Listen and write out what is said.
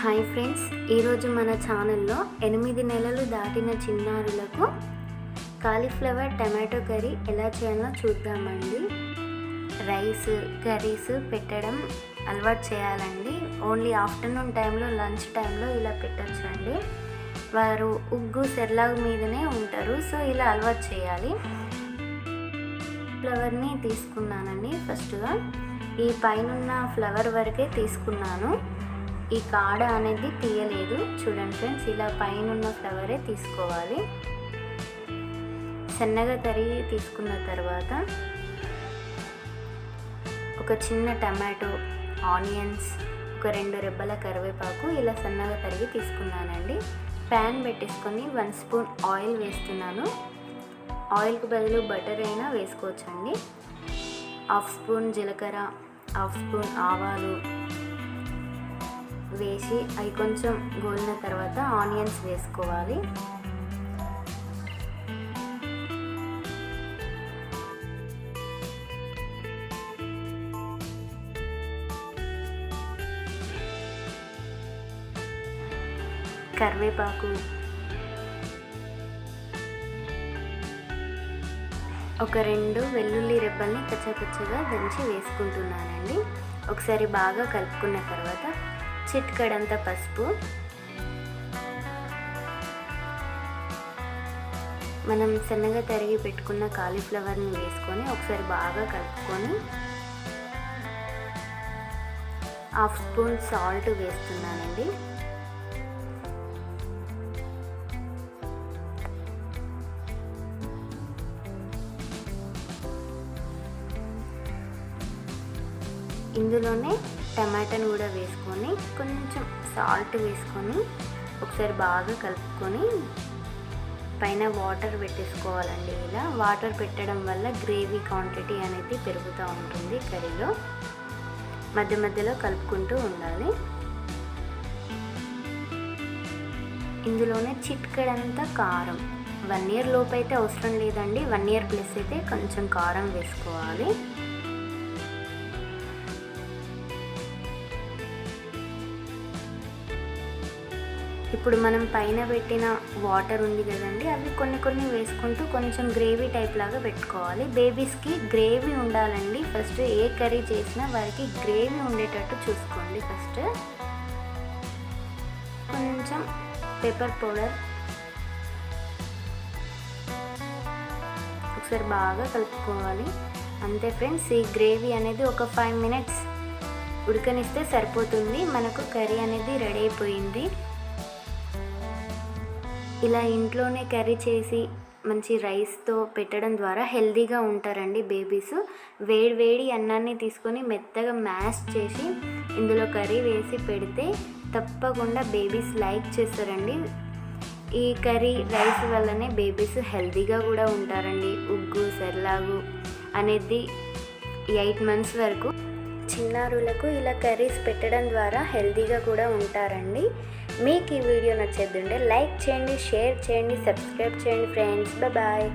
Hi friends. ఈరోజు మన ఛానల్లో ఎనిమిది నెలలు దాటిన చిన్నారులకు కాలీఫ్లవర్ టమాటో కర్రీ ఎలా చేయాలో చూద్దామండి. రైస్ కర్రీస్ పెట్టడం అలవాటు చేయాలండి. ఓన్లీ ఆఫ్టర్నూన్ టైంలో లంచ్ టైంలో ఇలా పెట్టచ్చండి. వారు ఉగ్గు సెర్లాగ్ మీదనే ఉంటారు సో ఇలా అలవాటు చేయాలి. ఫ్లవర్ని తీసుకున్నానండి. ఫస్ట్గా ఈ పైన ఫ్లవర్ వరకే తీసుకున్నాను. ఈ కాడ అనేది తీయలేదు. చూడండి ఫ్రెండ్స్ ఇలా పైన ఫ్లవరే తీసుకోవాలి. సన్నగా తరిగి తీసుకున్న తర్వాత ఒక చిన్న టమాటో ఆనియన్స్ ఒక రెండు రెబ్బల కరివేపాకు ఇలా సన్నగా తరిగి తీసుకున్నానండి. ప్యాన్ పెట్టేసుకొని వన్ స్పూన్ ఆయిల్ వేస్తున్నాను. ఆయిల్కి బదులు బటర్ అయినా వేసుకోవచ్చండి. హాఫ్ స్పూన్ జీలకర్ర హాఫ్ స్పూన్ ఆవాలు వేసి అవి కొంచెం గోలిన తర్వాత ఆనియన్స్ వేసుకోవాలి. కరివేపాకు. ఒక రెండు వెల్లుల్లి రెబ్బల్ని కచ్చపచ్చగా దంచి వేసుకుంటున్నానండి. ఒకసారి బాగా కలుపుకున్న తర్వాత చిట్కడంత పసుపు. మనం సన్నగా తరిగి పెట్టుకున్న కాలీఫ్లవర్ని వేసుకొని ఒకసారి బాగా కలుపుకొని హాఫ్ స్పూన్ సాల్ట్ వేస్తున్నానండి. ఇందులోనే టమాటాను కూడా వేసుకొని కొంచెం సాల్ట్ వేసుకొని ఒకసారి బాగా కలుపుకొని పైన వాటర్ పెట్టేసుకోవాలండి ఇలా. వాటర్ పెట్టడం వల్ల గ్రేవీ క్వాంటిటీ అనేది పెరుగుతూ ఉంటుంది కర్రీలో. మధ్య మధ్యలో కలుపుకుంటూ ఉండాలి. ఇందులోనే చిట్కడంతా కారం. వన్ ఇయర్ లోపు అయితే అవసరం లేదండి. వన్ ఇయర్ ప్లస్ అయితే కొంచెం కారం వేసుకోవాలి. ఇప్పుడు మనం పైన పెట్టిన వాటర్ ఉంది కదండి అవి కొన్ని కొన్ని వేసుకుంటూ కొంచెం గ్రేవీ టైప్ లాగా పెట్టుకోవాలి. బేబీస్కి గ్రేవీ ఉండాలండి. ఫస్ట్ ఏ కర్రీ చేసినా వారికి గ్రేవీ ఉండేటట్టు చూసుకోండి ఫస్ట్. కొంచెం పెప్పర్ పౌడర్ ఒకసారి బాగా కలుపుకోవాలి. అంతే ఫ్రెండ్స్ ఈ గ్రేవీ అనేది ఒక ఫైవ్ మినిట్స్ ఉడకనిస్తే సరిపోతుంది. మనకు కర్రీ అనేది రెడీ అయిపోయింది. ఇలా ఇంట్లోనే కర్రీ చేసి మంచి రైస్తో పెట్టడం ద్వారా హెల్తీగా ఉంటారండి బేబీస్. వేడి వేడి అన్నాన్ని తీసుకొని మెత్తగా మ్యాష్ చేసి ఇందులో కర్రీ వేసి పెడితే తప్పకుండా బేబీస్ లైక్ చేస్తారండి. ఈ కర్రీ రైస్ వల్లనే బేబీస్ హెల్తీగా కూడా ఉంటారండి. ఉగ్గు సెర్లాగు అనేది ఎయిట్ మంత్స్ వరకు చిన్నారులకు ఇలా కర్రీస్ పెట్టడం ద్వారా హెల్తీగా కూడా ఉంటారండి. మీకు ఈ వీడియో నచ్చేద్దుంటే లైక్ చేయండి షేర్ చేయండి సబ్స్క్రైబ్ చేయండి ఫ్రెండ్స్. బాయ్.